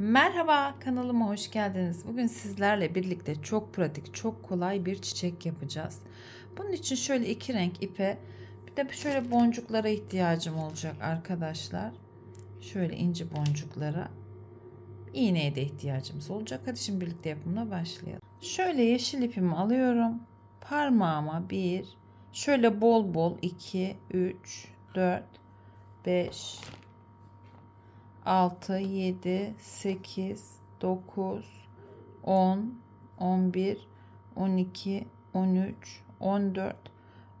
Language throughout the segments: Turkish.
Merhaba kanalıma hoş geldiniz. Bugün sizlerle birlikte çok pratik, çok kolay bir çiçek yapacağız. Bunun için şöyle iki renk ipe, bir de şöyle boncuklara ihtiyacım olacak arkadaşlar. Şöyle ince boncuklara. İğneye de ihtiyacımız olacak. Hadi şimdi birlikte yapımına başlayalım. Şöyle yeşil ipimi alıyorum. Parmağıma bir, şöyle bol bol 2, 3, 4, 5, 6, 7, 8, 9, 10, 11, 12, 13, 14,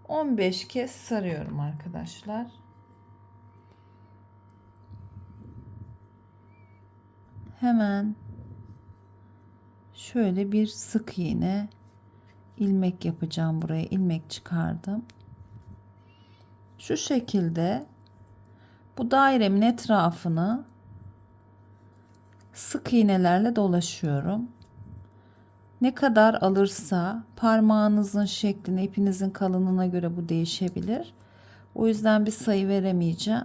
15 kez sarıyorum arkadaşlar. Hemen şöyle bir sık iğne ilmek yapacağım buraya. ilmek çıkardım. Şu şekilde bu dairemin etrafını sık iğnelerle dolaşıyorum. Ne kadar alırsa parmağınızın şekline, ipinizin kalınlığına göre bu değişebilir. O yüzden bir sayı veremeyeceğim.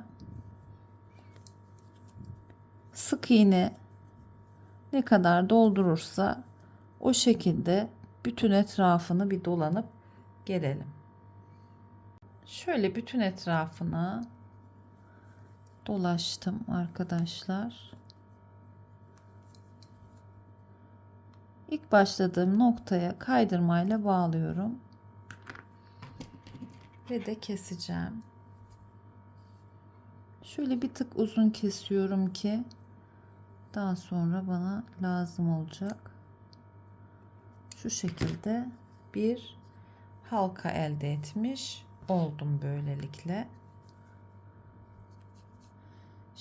Sık iğne ne kadar doldurursa o şekilde bütün etrafını bir dolanıp gelelim. Şöyle bütün etrafını dolaştım arkadaşlar. İlk başladığım noktaya kaydırmayla bağlıyorum. Ve de keseceğim. Şöyle bir tık uzun kesiyorum ki daha sonra bana lazım olacak. Şu şekilde bir halka elde etmiş oldum böylelikle.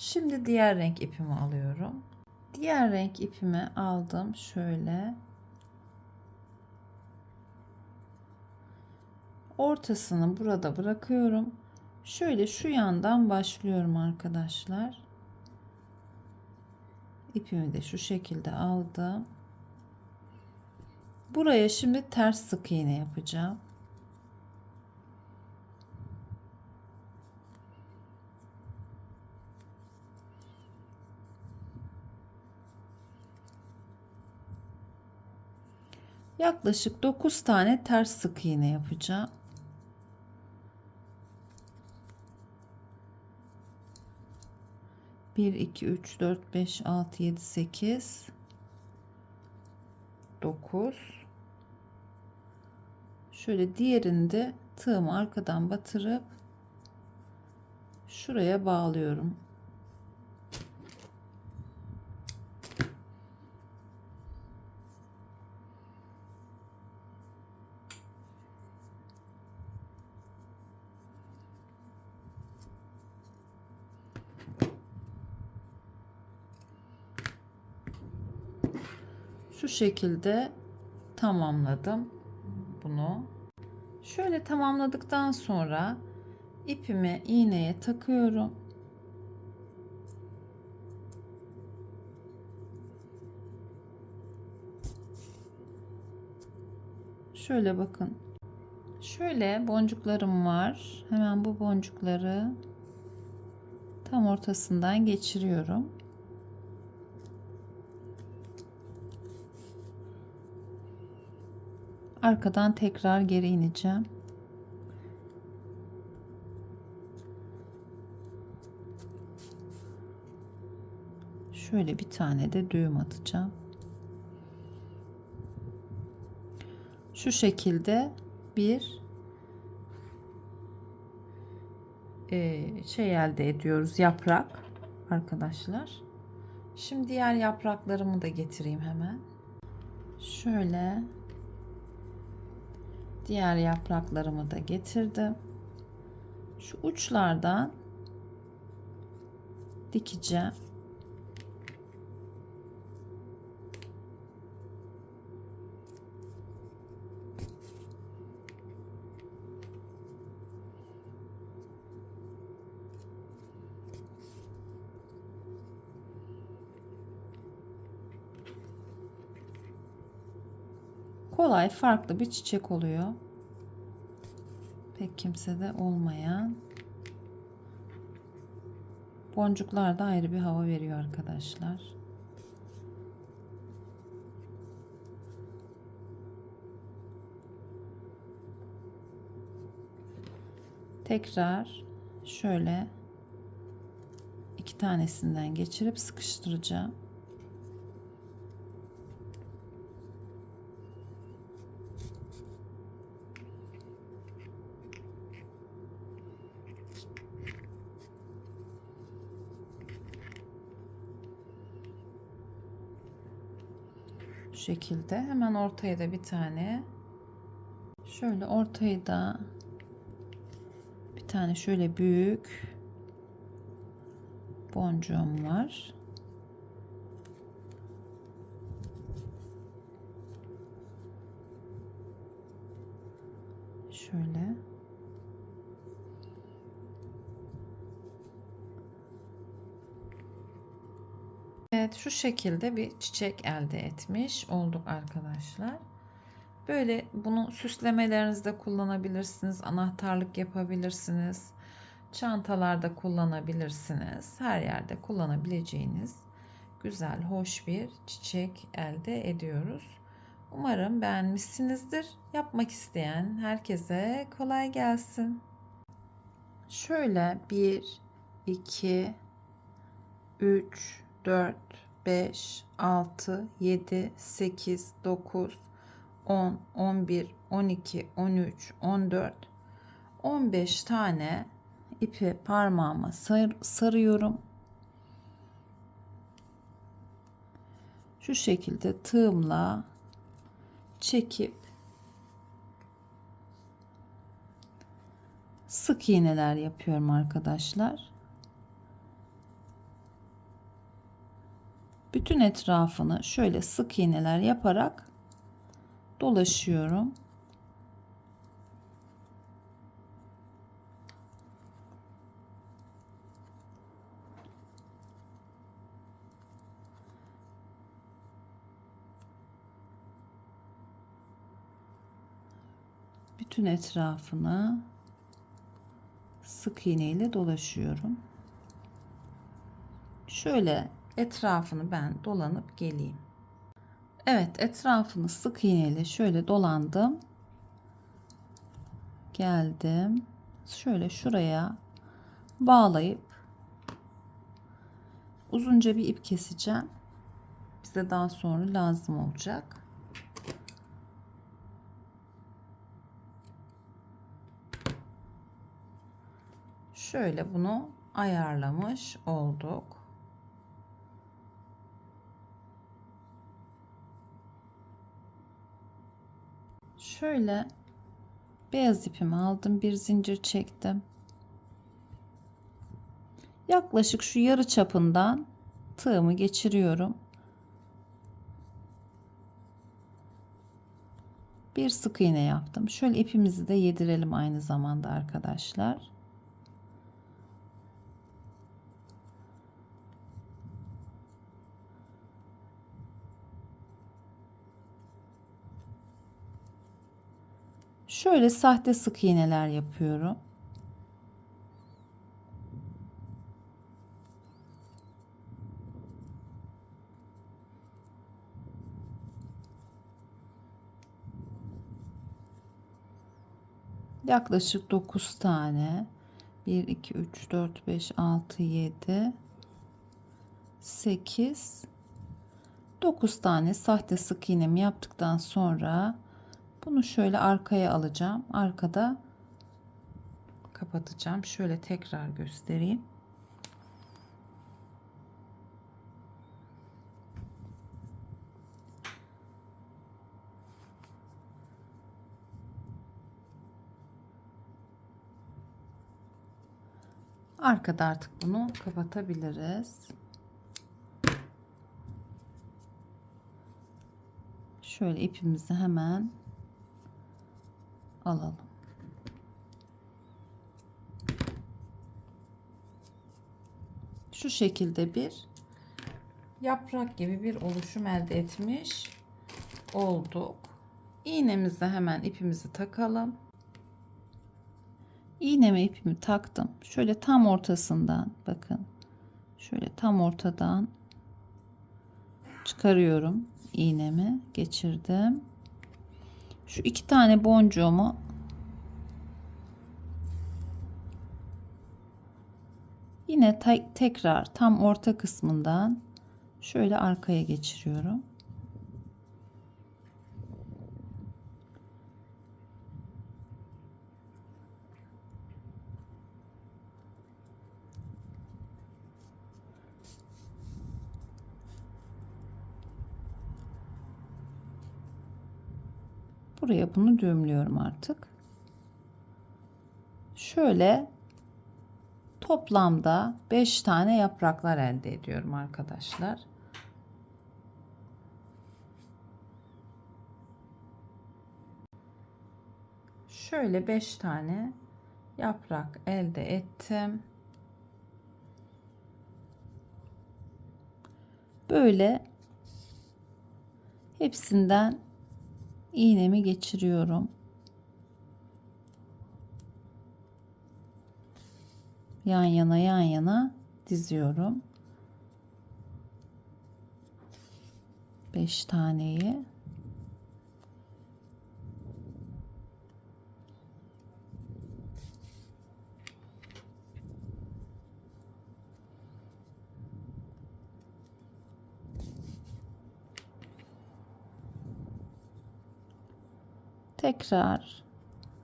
Şimdi diğer renk ipimi alıyorum. Diğer renk ipimi aldım şöyle. Ortasını burada bırakıyorum. Şöyle şu yandan başlıyorum arkadaşlar. İpimi de şu şekilde aldım. Buraya şimdi ters sık iğne yapacağım. Yaklaşık 9 tane ters sık iğne yapacağım. Bir, iki, üç, dört, beş, altı, yedi, sekiz, dokuz. Şöyle diğerini de tığımı arkadan batırıp şuraya bağlıyorum. Şu şekilde tamamladım bunu. Şöyle tamamladıktan sonra ipimi iğneye takıyorum. Şöyle bakın. Şöyle boncuklarım var. Hemen bu boncukları tam ortasından geçiriyorum. Arkadan tekrar geri ineceğim. Şöyle bir tane de düğüm atacağım. Şu şekilde bir e, şey elde ediyoruz yaprak arkadaşlar. Şimdi diğer yapraklarımı da getireyim hemen. Şöyle diğer yapraklarımı da getirdim. Şu uçlardan dikeceğim. kolay farklı bir çiçek oluyor. Pek kimsede olmayan. Boncuklar da ayrı bir hava veriyor arkadaşlar. Tekrar şöyle iki tanesinden geçirip sıkıştıracağım. Şekilde hemen ortaya da bir tane şöyle ortayı da bir tane şöyle büyük boncuğum var. Şöyle. Evet şu şekilde bir çiçek elde etmiş olduk arkadaşlar. Böyle bunu süslemelerinizde kullanabilirsiniz. Anahtarlık yapabilirsiniz. Çantalarda kullanabilirsiniz. Her yerde kullanabileceğiniz güzel, hoş bir çiçek elde ediyoruz. Umarım beğenmişsinizdir. Yapmak isteyen herkese kolay gelsin. Şöyle 1 2 3 4 5 6 7 8 9 10 11 12 13 14 15 tane ipi parmağıma sar, sarıyorum. Şu şekilde tığımla çekip sık iğneler yapıyorum arkadaşlar. Bütün etrafını şöyle sık iğneler yaparak dolaşıyorum. Bütün etrafını sık iğne ile dolaşıyorum. Şöyle etrafını ben dolanıp geleyim. Evet etrafını sık iğne ile şöyle dolandım. Geldim. Şöyle şuraya bağlayıp uzunca bir ip keseceğim. Bize daha sonra lazım olacak. Şöyle bunu ayarlamış olduk. Şöyle beyaz ipimi aldım, bir zincir çektim. Yaklaşık şu yarı çapından tığımı geçiriyorum. Bir sık iğne yaptım. Şöyle ipimizi de yedirelim aynı zamanda arkadaşlar. Şöyle sahte sık iğneler yapıyorum. Yaklaşık 9 tane 1 2 3 4 5 6 7 8 9 tane sahte sık iğnemi yaptıktan sonra bunu şöyle arkaya alacağım. Arkada kapatacağım. Şöyle tekrar göstereyim. Arkada artık bunu kapatabiliriz. Şöyle ipimizi hemen alalım. Şu şekilde bir yaprak gibi bir oluşum elde etmiş olduk. İğnemize hemen ipimizi takalım. İğneme ipimi taktım. Şöyle tam ortasından bakın. Şöyle tam ortadan çıkarıyorum iğnemi geçirdim. Şu iki tane boncuğumu yine te tekrar tam orta kısmından şöyle arkaya geçiriyorum. Buraya bunu düğümlüyorum artık. Şöyle toplamda 5 tane yapraklar elde ediyorum arkadaşlar. Şöyle 5 tane yaprak elde ettim. Böyle hepsinden iğnemi geçiriyorum. Yan yana yan yana diziyorum. 5 taneyi tekrar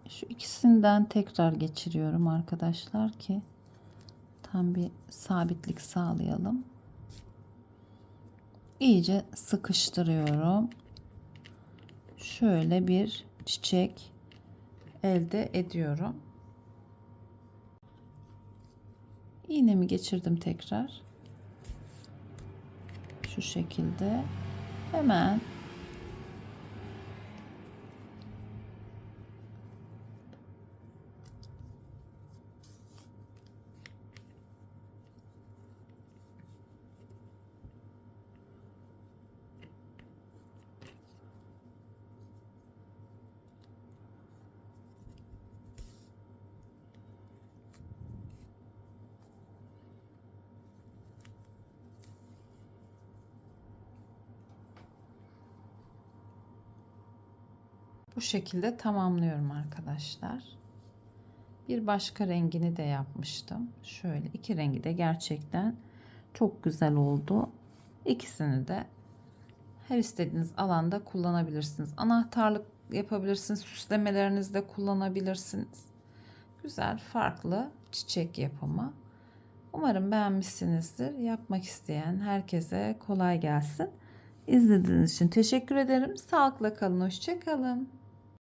şu ikisinden tekrar geçiriyorum arkadaşlar ki tam bir sabitlik sağlayalım. İyice sıkıştırıyorum. Şöyle bir çiçek elde ediyorum. İğnemi geçirdim tekrar. Şu şekilde hemen bu şekilde tamamlıyorum arkadaşlar. Bir başka rengini de yapmıştım. Şöyle iki rengi de gerçekten çok güzel oldu. İkisini de her istediğiniz alanda kullanabilirsiniz. Anahtarlık yapabilirsiniz. Süslemelerinizde kullanabilirsiniz. Güzel, farklı çiçek yapımı. Umarım beğenmişsinizdir. Yapmak isteyen herkese kolay gelsin. İzlediğiniz için teşekkür ederim. Sağlıkla kalın, hoşça kalın.